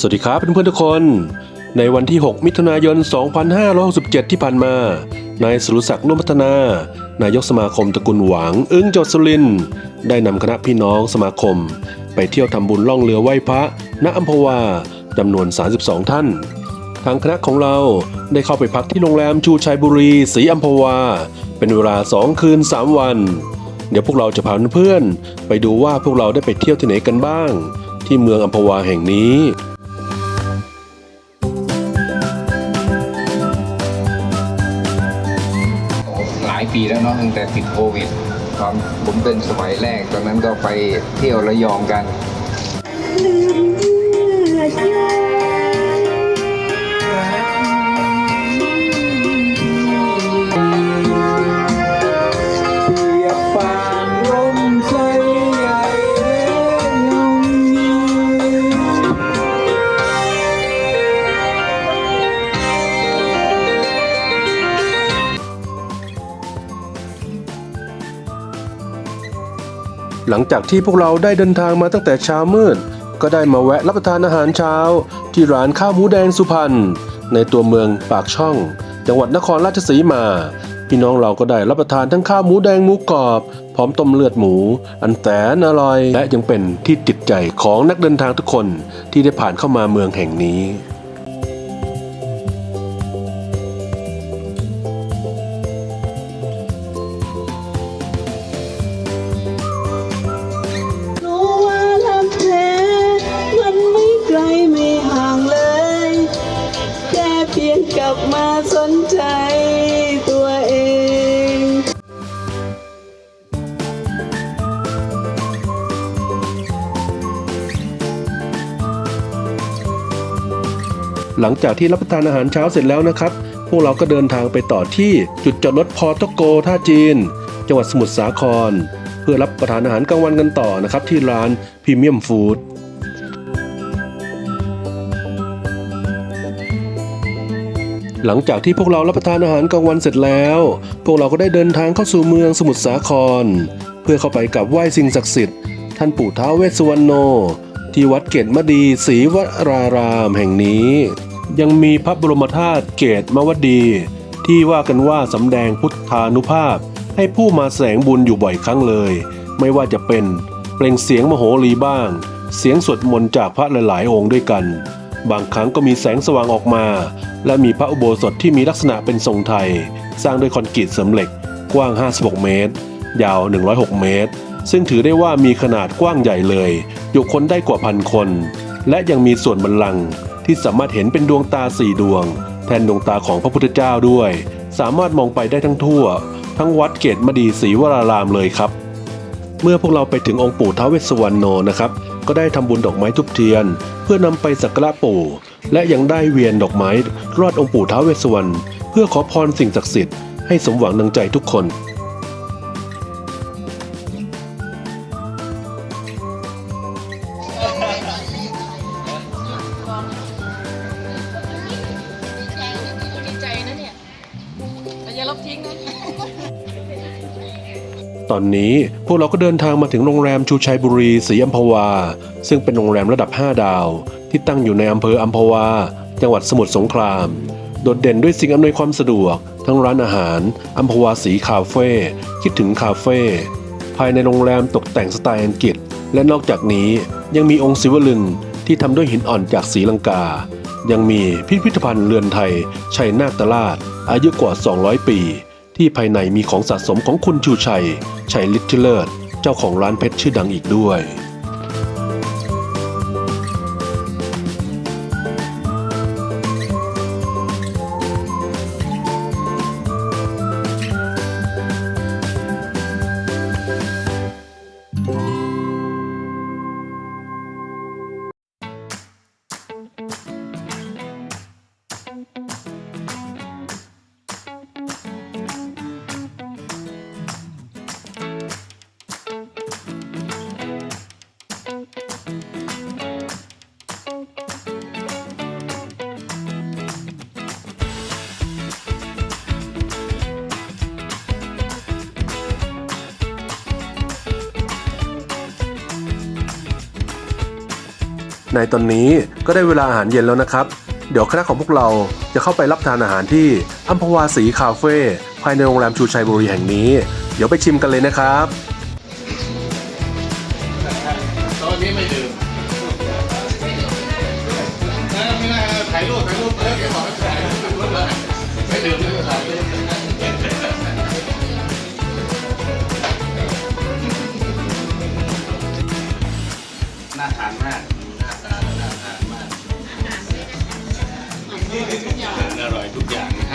สวัสดีครับเพื่อนๆทุกคน ในวันที่ 6 มิถุนายน 2567 ที่ผ่านมา นายสุรศักดิ์นุ่มพัฒนา นายกสมาคมตระกูลหวัง อึ้งจดสุริน ได้นำคณะพี่น้องสมาคม ไปเที่ยวทำบุญล่องเรือไหว้พระ ณอัมพวาจำนวน 32 ท่าน ทางคณะของเราได้เข้าไปพักที่โรงแรมชูชัยบุรีศรีอัมพวา เป็นเวลา 2 คืน 3 วัน เดี๋ยวพวกเราจะพาเพื่อนๆไปดูว่าพวกเราได้ไปเที่ยวที่ไหนกันบ้าง ที่เมืองอัมพวาแห่งนี้ ปีแล้วเนาะตั้งแต่ติดโควิดตอนผมเป็นสมัยแรกตอนนั้นก็ไปเที่ยวระยองกันอ หลังจากที่พวกเราได้เดินทางมาตั้งแต่เช้ามืด ก็ได้มาแวะรับประทานอาหารเช้า ที่ร้านข้าวหมูแดงสุพรรณในตัวเมืองปากช่อง จังหวัดนครราชสีมา พี่น้องเราก็ได้รับประทานทั้งข้าวหมูแดงหมูกรอบ พร้อมต้มเลือดหมู อันแสนอร่อย และยังเป็นที่ติดใจของนักเดินทางทุกคนที่ได้ผ่านเข้ามาเมืองแห่งนี้ หลังจากที่รับประทานอาหารเช้าเสร็จแล้วนะครับ พวกเราก็เดินทางไปต่อที่จุดจอดรถพอตโกท่าจีน จังหวัดสมุทรสาคร เพื่อรับประทานอาหารกลางวันกันต่อนะครับ ที่ร้านพรีเมียมฟู้ดหลังจากที่พวกเรารับประทานอาหารกลางวันเสร็จแล้ว พวกเราก็ได้เดินทางเข้าสู่เมืองสมุทรสาคร เพื่อเข้าไปกับไหว้สิ่งศักดิ์สิทธิ์ท่านปู่ท้าวเวสสุวรรณโน ที่วัดเกตมดีศรีวรารามแห่งนี้ ยังมีพระบรมธาตุเกตมวดี ที่ว่ากันว่าสำแดงพุทธานุภาพ ให้ผู้มาแสงบุญอยู่บ่อยครั้งเลย ไม่ว่าจะเป็นเปล่งเสียงมโหรีบ้าง เสียงสวดมนต์จากพระหลายๆ องค์ด้วยกัน บางครั้งก็มีแสงสว่างออกมา และมีพระอุโบสถที่มีลักษณะเป็นทรงไทย สร้างด้วยคอนกรีตเสริมเหล็ก กว้าง 56 เมตร ยาว 106 เมตร ซึ่งถือได้ว่ามีขนาดกว้างใหญ่เลยอยู่คนได้กว่าพันคน และยังมีส่วนบันลัง ที่สามารถเห็นเป็นดวงตาสี่ดวง แทนดวงตาของพระพุทธเจ้าด้วย สามารถมองไปได้ทั้งทั่ว ทั้งวัดเกตมดีศรีวรารามเลยครับ เมื่อพวกเราไปถึงองค์ปู่ท้าวเวสสวรรณโนนะครับ ก็ได้ทำบุญดอกไม้ทุบเทียน เพื่อนำไปสักการะปู่ และยังได้เวียนดอกไม้รอดองค์ปู่ท้าวเวสสวรรณเพื่อขอพรสิ่งศักดิ์สิทธิ์ให้สมหวังดังใจทุกคน ตอนะตอนนี้พวกเราก็เดินทางมาถึงโรงแรมชูชัยบุรีศรีอัมพวา ซึ่งเป็นโรงแรมระดับ 5 ดาว ที่ตั้งอยู่ในอำเภออัมพวา จังหวัดสมุทรสงคราม โดดเด่นด้วยสิ่งอำนวยความสะดวก ทั้งร้านอาหารอัมพวาสีคาเฟ่คิดถึงคาเฟ่ภายในโรงแรมตกแต่งสไตล์อังกฤษ และนอกจากนี้ยังมีองค์ศิวลึง ที่ทำด้วยหินอ่อนจากศรีลังกา ยังมีพิพิธภัณฑ์เรือนไทย ชัยนาทตลาดอายุกว่า 200 ปี ที่ภายในมีของสะสมของคุณชูชัย ชัยลิทธิเลิศ เจ้าของร้านเพชรชื่อดังอีกด้วย ในตอนนี้ก็ได้เวลาอาหารเย็นแล้วนะครับ เดี๋ยวคณะของพวกเราจะเข้าไปรับทานอาหารที่อัมพวาสีคาเฟ่ภายในโรงแรมชูชัยบุรีแห่งนี้ เดี๋ยวไปชิมกันเลยนะครับ ตอนนี้ไม่ดื่ม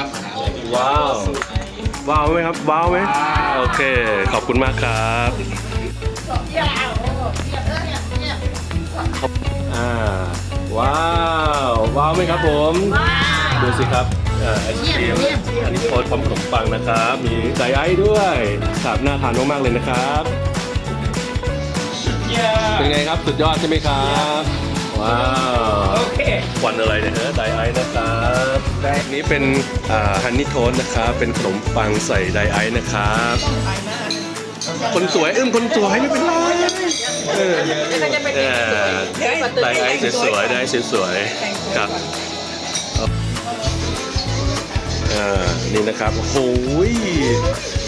ครับอาหารอร่อยทุกอย่างว้าว ว้าวไหมครับ ว้าวไหมโอเค ขอบคุณมากครับอ่าว้าว ว้าวไหมครับผม ดูสิครับอ่าไอศครีมอันนี้โพสต์พร้อมขนมปังนะครับ มีไก่ไอ้ด้วยครับน่าทานมากๆเลยนะครับเป็นไงครับ สุดยอดใช่ไหมครับ ว้าว โอเควันอะไรเนี่ยฮะไดไอซ์นะครับ อันนี้เป็นฮันนี่โทสนะครับ เป็นขนมปังใส่ไดไอซ์นะครับ คนสวยเอื้มคนสวยไม่เป็นไรเออเออไดไอซ์สวยๆไดไอซ์สวยๆครับอ่านี่นะครับโอ้โหย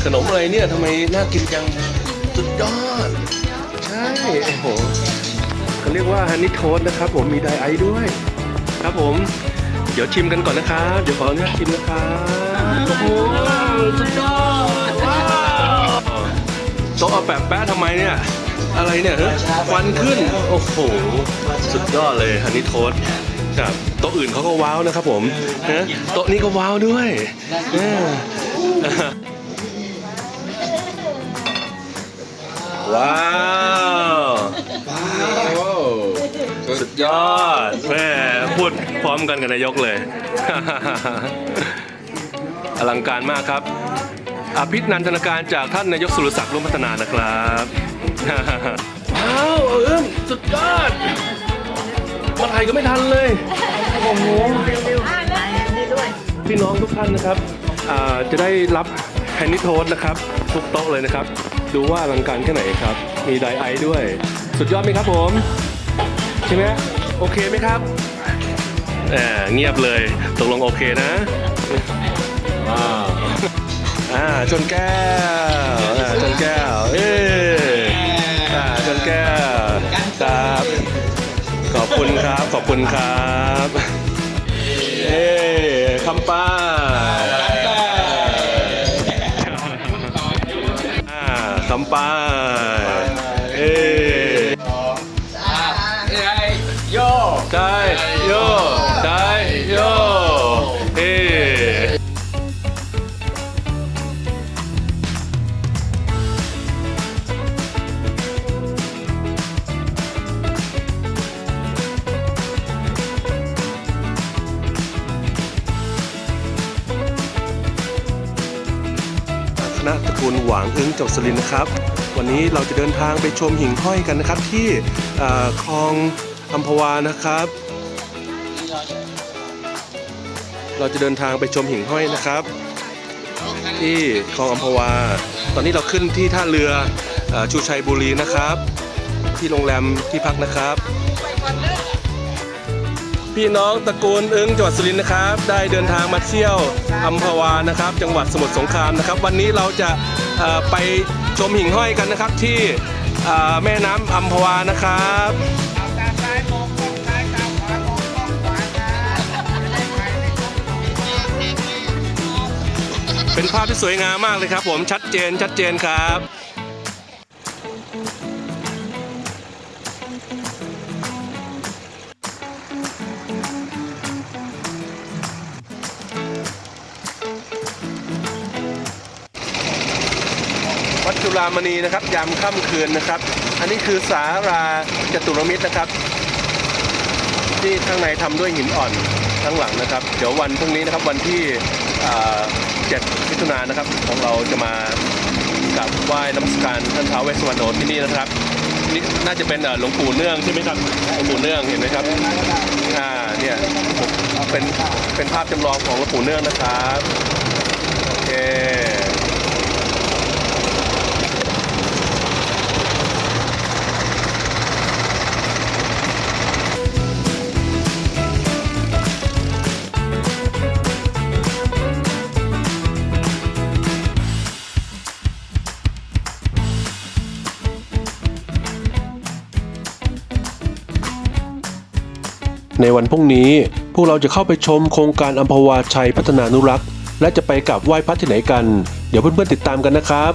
ขนมอะไรเนี่ยทำไมน่ากินจังสุดยอด ใช่โอ้โหเขาเรียกว่าฮันนี่โทสนะครับ ผมมีไดไอซ์ด้วย ครับผม เดี๋ยวชิมกันก่อนนะครับ เดี๋ยวขออนุญาตชิมนะครับโอ้โหสุดยอดว้าวโต๊ะเอาแปะแปะทำไมเนี่ย อะไรเนี่ยเฮ้ยควันขึ้น โอ้โห สุดยอดเลยฮันนี่โทสครับโต๊ะอื่นเขาก็ว้าวนะครับผมนะโต๊ะนี้ก็ว้าวด้วยเออว้าว สุดยอดแม่ ร้อมกันกับนายกเลย อลังการมากครับ อภินันทนาการจากท่านนายกสุรศักดิ์รุ่งพัฒนานะครับว้าวเอิ้มสุดยอดมาถ่ายก็ไม่ทันเลย โอ้โหพี่น้องทุกท่านนะครับอ่าจะได้รับแฮนนี่โทสนะครับ ทุกโต๊ะเลยนะครับ ดูว่าอลังการแค่ไหนครับ มีไดไอซ์ด้วย สุดยอดไหมครับผม ใช่ไหมโอเคไหมครับ แหมเงียบเลยตกลงโอเคนะว้าวอ่าชนแก้วอ่าชนแก้วเอ้ยอ่าชนแก้วครับขอบคุณครับขอบคุณครับเอ้คำป้าอ่า คณหวางอึ้งจบสลินนะครับ วันนี้เราจะเดินทางไปชมหิ่งห้อยกันนะครับ ที่คลองอัมพวานะครับ เราจะเดินทางไปชมหิ่งห้อยนะครับ ที่คลองอัมพวา ตอนนี้เราขึ้นที่ท่าเรืออชูชัยบุรีนะครับ ที่โรงแรมที่พักนะครับ พี่น้องตระกูลอึ้งจังหวัดสุรินทร์นะครับ ได้เดินทางมาเที่ยวอัมพวานะครับ จังหวัดสมุทรสงครามนะครับ วันนี้เราจะไปชมหิ่งห้อยกันนะครับที่แม่น้ำอัมพวานะครับเป็นภาพที่สวยงามมากเลยครับ ผมชัดเจนชัดเจนครับ จุฬามณีนะครับ ยามค่ำคืนนะครับ อันนี้คือสาราจตุรมิตรนะครับ ที่ข้างในทำด้วยหินอ่อนข้างหลังนะครับ เดี๋ยววันพรุ่งนี้นะครับวันที่อ่า7มิถุนายนนะครับของเราจะมากราบไหว้นมัสการท่านท้าวเวสสุวรรณโนที่นี่นะครับนี่น่าจะเป็นหลวงปู่เนื่องใช่ไหมครับหลวงปู่เนื่องเห็นไหมครับอ่าเนี่ยเป็นเป็นภาพจำลองของหลวงปู่เนื่องนะครับโอเค ในวันพรุ่งนี้พวกเราจะเข้าไปชมโครงการอัมพวาชัยพัฒนานุรักษ์ และจะไปกราบไหว้พระที่ไหนกัน เดี๋ยวเพื่อนๆติดตามกันนะครับ